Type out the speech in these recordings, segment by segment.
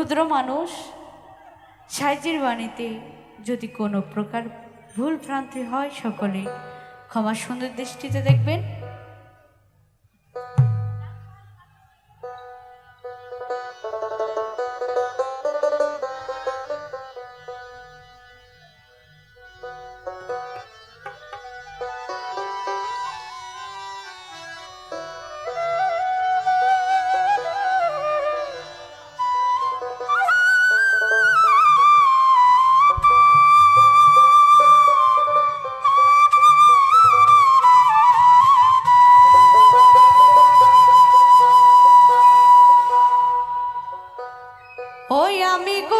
ক্ষুদ্র মানুষ, সাহায্যের বাণীতে যদি কোনো প্রকার ভুল ভ্রান্তি হয়, সকলে ক্ষমা সুন্দর দৃষ্টিতে দেখবেন। conmigo.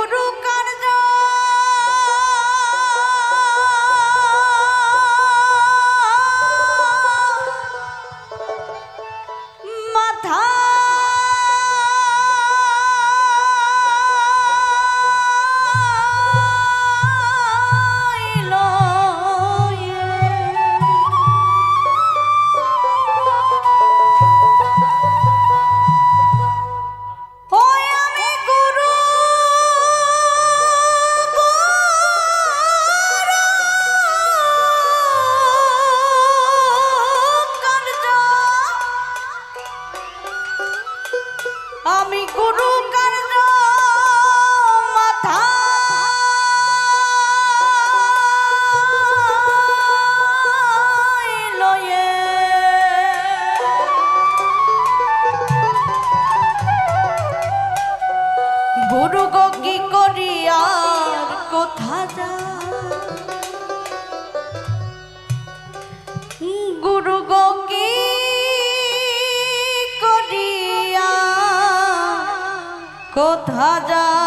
হাজার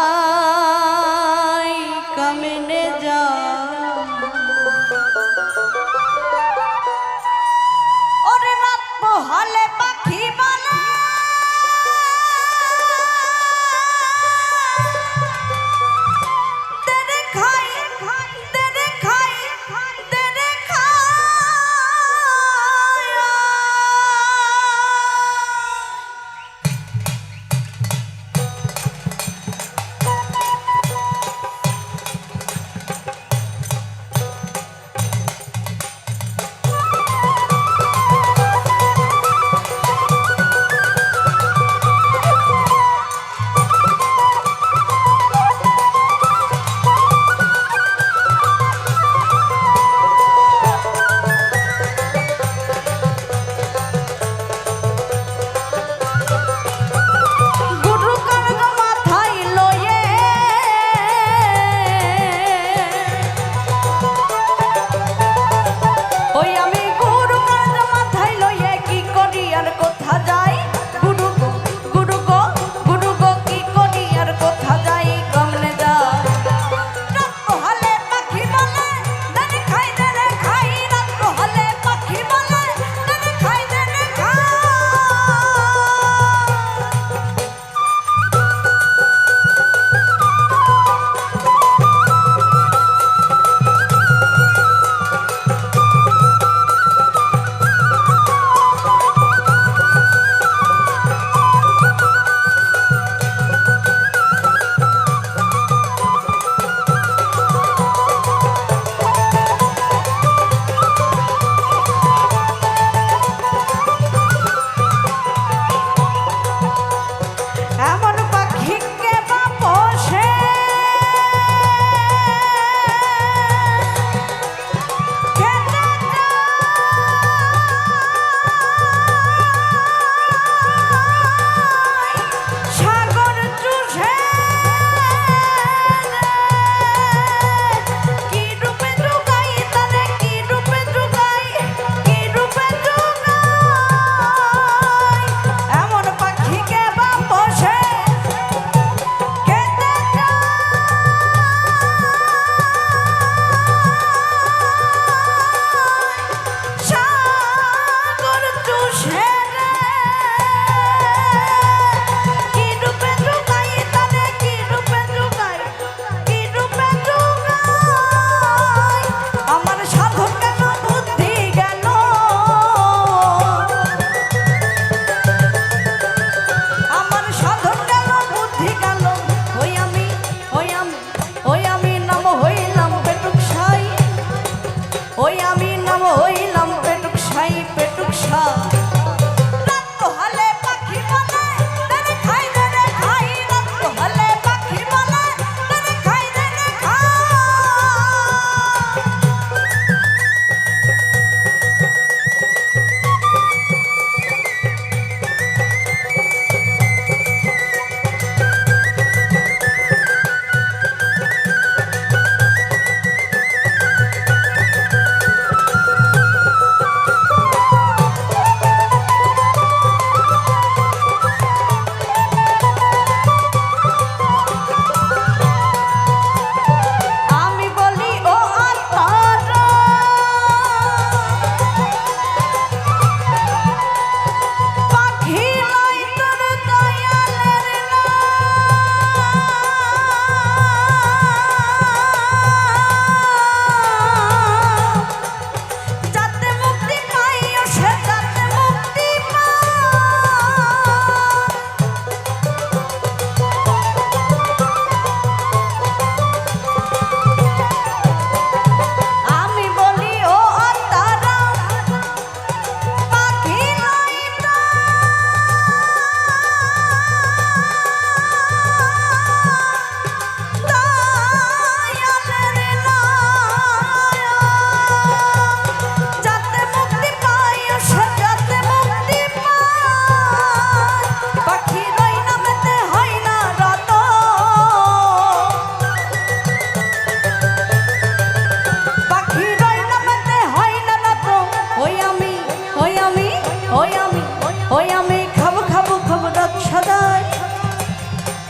ওই আমি ওই আমি খাব খাব খাব রথ সদায়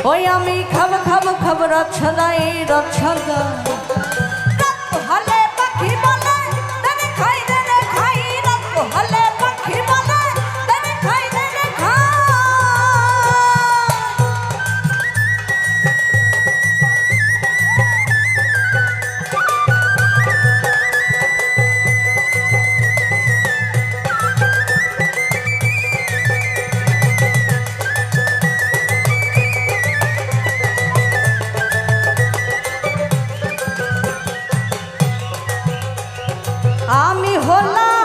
ওই আমি খাব খাব খাব রথ সদায় রথ আমি হলাম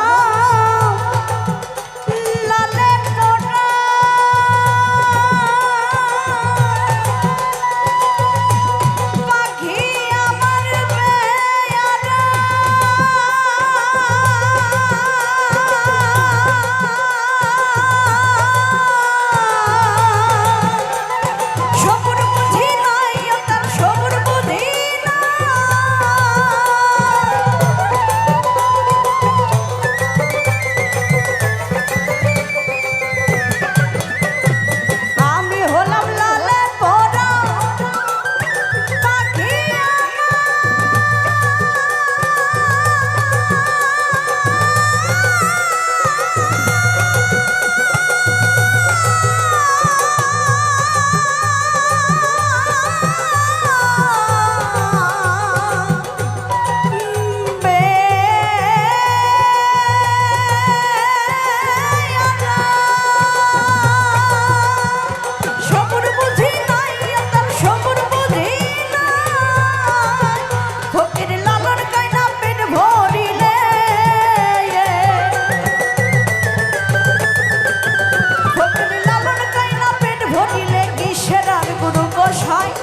Josh, hi.